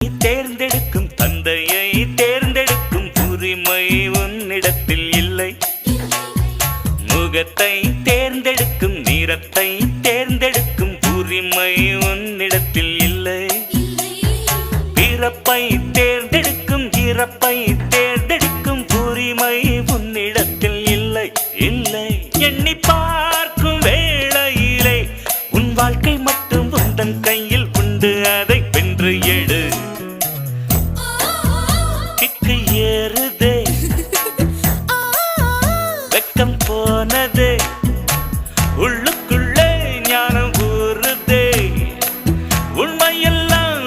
தேர்ந்தெடுக்கும் தந்தையை தேர்ந்தெடுக்கும் உரிமை உன்னிடத்தில் இல்லை. முகத்தை தேர்ந்தெடுக்கும் நிறத்தை தேர்ந்தெடுக்கும் உரிமை உன்னிடத்தில் இல்லை. பிறப்பை தேர்ந்தெடுக்கும் இறப்பை தேர்ந்தெடுக்கும் உரிமை உன்னிடத்தில் இல்லை. இல்லை. எண்ணி பார்க்கும் வேளையிலே உன் வாழ்க்கை மட்டும் உந்தன் கையில் உண்டு. அதை